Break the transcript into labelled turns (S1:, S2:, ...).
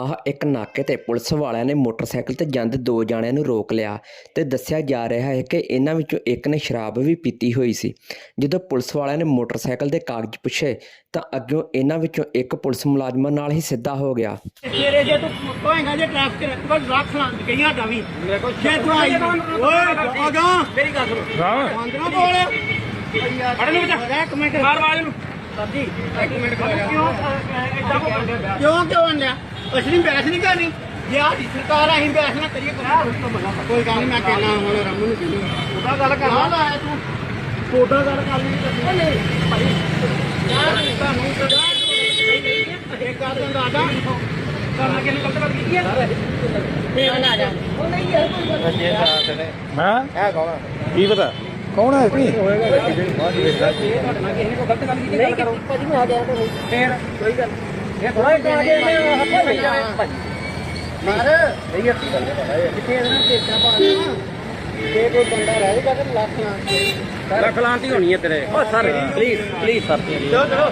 S1: ਆਹ ਇੱਕ ਨਾਕੇ ਤੇ ਪੁਲਿਸ ਵਾਲਿਆਂ ਨੇ ਮੋਟਰਸਾਈਕਲ ਤੇ ਜਾਂਦੇ ਦੋ ਜਾਣਿਆਂ ਨੂੰ ਰੋਕ ਲਿਆ ਤੇ ਦੱਸਿਆ ਜਾ ਰਿਹਾ ਹੈ ਕਿ ਇਹਨਾਂ ਵਿੱਚੋਂ ਇੱਕ ਨੇ ਸ਼ਰਾਬ ਵੀ ਪੀਤੀ ਹੋਈ ਸੀ। ਜਦੋਂ ਪੁਲਿਸ ਵਾਲਿਆਂ ਨੇ ਮੋਟਰਸਾਈਕਲ ਦੇ ਕਾਗਜ਼ ਪੁੱਛੇ ਤਾਂ ਅੱਗੋਂ ਇਹਨਾਂ ਵਿੱਚੋਂ ਇੱਕ ਪੁਲਿਸ ਮੁਲਾਜ਼ਮਾਂ ਨਾਲ ਹੀ ਸਿੱਧਾ ਹੋ ਗਿਆ।
S2: ਤੇਰੇ ਜੇ ਤੂੰ ਕੋਏਗਾ ਜੇ ਟ੍ਰੈਫਿਕ ਰਕਬਲ ਰੱਖ ਲਾਂ ਗਈਆਂ ਦਾ ਵੀ। ਜੇ ਤੂੰ ਆਈ ਓਏ ਆਗਾ। ਮੇਰੀ ਗੱਲ ਸੁਣ। ਹਾਂ ਅੰਦਰੋਂ ਬੋਲ ਫੜ ਨੂੰ ਬਚਾ ਇੱਕ ਮਿੰਟ। ਮਾਰ ਨੂੰ। ਇੱਕ ਮਿੰਟ ਕਿਉਂ? ਕਿਉਂ? ਅਸੀਂ ਬੈਠ ਨਹੀਂ ਕਰਨੀ। ਜੇ ਆਹ ਦੀ ਸਰਕਾਰ ਆ, ਅਸੀਂ ਬੈਠ ਨਾ ਕਰੀਏ ਕੋਈ ਗੱਲ ਨਹੀਂ ਮੈਂ ਕਹਿਣਾ ਹੁਣ ਰਮਨ ਨੂੰ ਕਹਿੰਦਾ ਉਹਦਾ ਗੱਲ ਕਰ ਹਾਂ ਲਾਇਆ ਤੂੰ ਕੋਡਾ ਗੱਲ ਕਰ ਲਈ ਕਰਨੀ ਨਹੀਂ। ਭਾਈ ਯਾਰ ਤੁਹਾਨੂੰ ਕਦਾ ਇੱਕ ਗੱਲ ਦਾ ਆਦਾ ਕਰਨਾ ਕਿਹਨੇ ਗਲਤ ਗੱਲ ਕੀਤੀ ਹੈ ਫੇਰ ਆ ਜਾ ਉਹ ਨਹੀਂ ਯਾਰ ਕੋਈ ਗੱਲ
S3: ਹਾਂ
S2: ਹੈ ਕੌਣ
S3: ਕੀ ਪਤਾ ਕੌਣ ਹੈ ਕੀ
S2: ਤੁਹਾਡੇ ਨਾਲ ਕਿਸੇ ਨੇ ਕੋਈ ਗਲਤ ਗੱਲ ਕੀਤੀ ਗੱਲ ਕਰੋ ਭਾਜੀ ਮੈਂ ਆ ਗਿਆ ਤੇ ਫੇਰ ਕੋਈ ਗੱਲ ਇਹ ਥੋੜਾ ਇੱਕ ਆ ਹੱਥ ਮਾਰ। ਨਹੀਂ ਇਹਦੇ ਨਾਲ ਪਾ ਦੇਣਾ ਜੇ ਕੋਈ ਬੰਦਾ ਰਹੇਗਾ ਤੇ ਲੱਖ ਲਾਂ
S4: ਲੱਖ ਲਾਂਤੀ ਹੋਣੀ ਹੈ ਤੇਰੇ। ਓ ਸਰ ਪਲੀਜ਼ ਪਲੀਜ਼ ਸਰ।
S2: ਚਲੋ ਚਲੋ।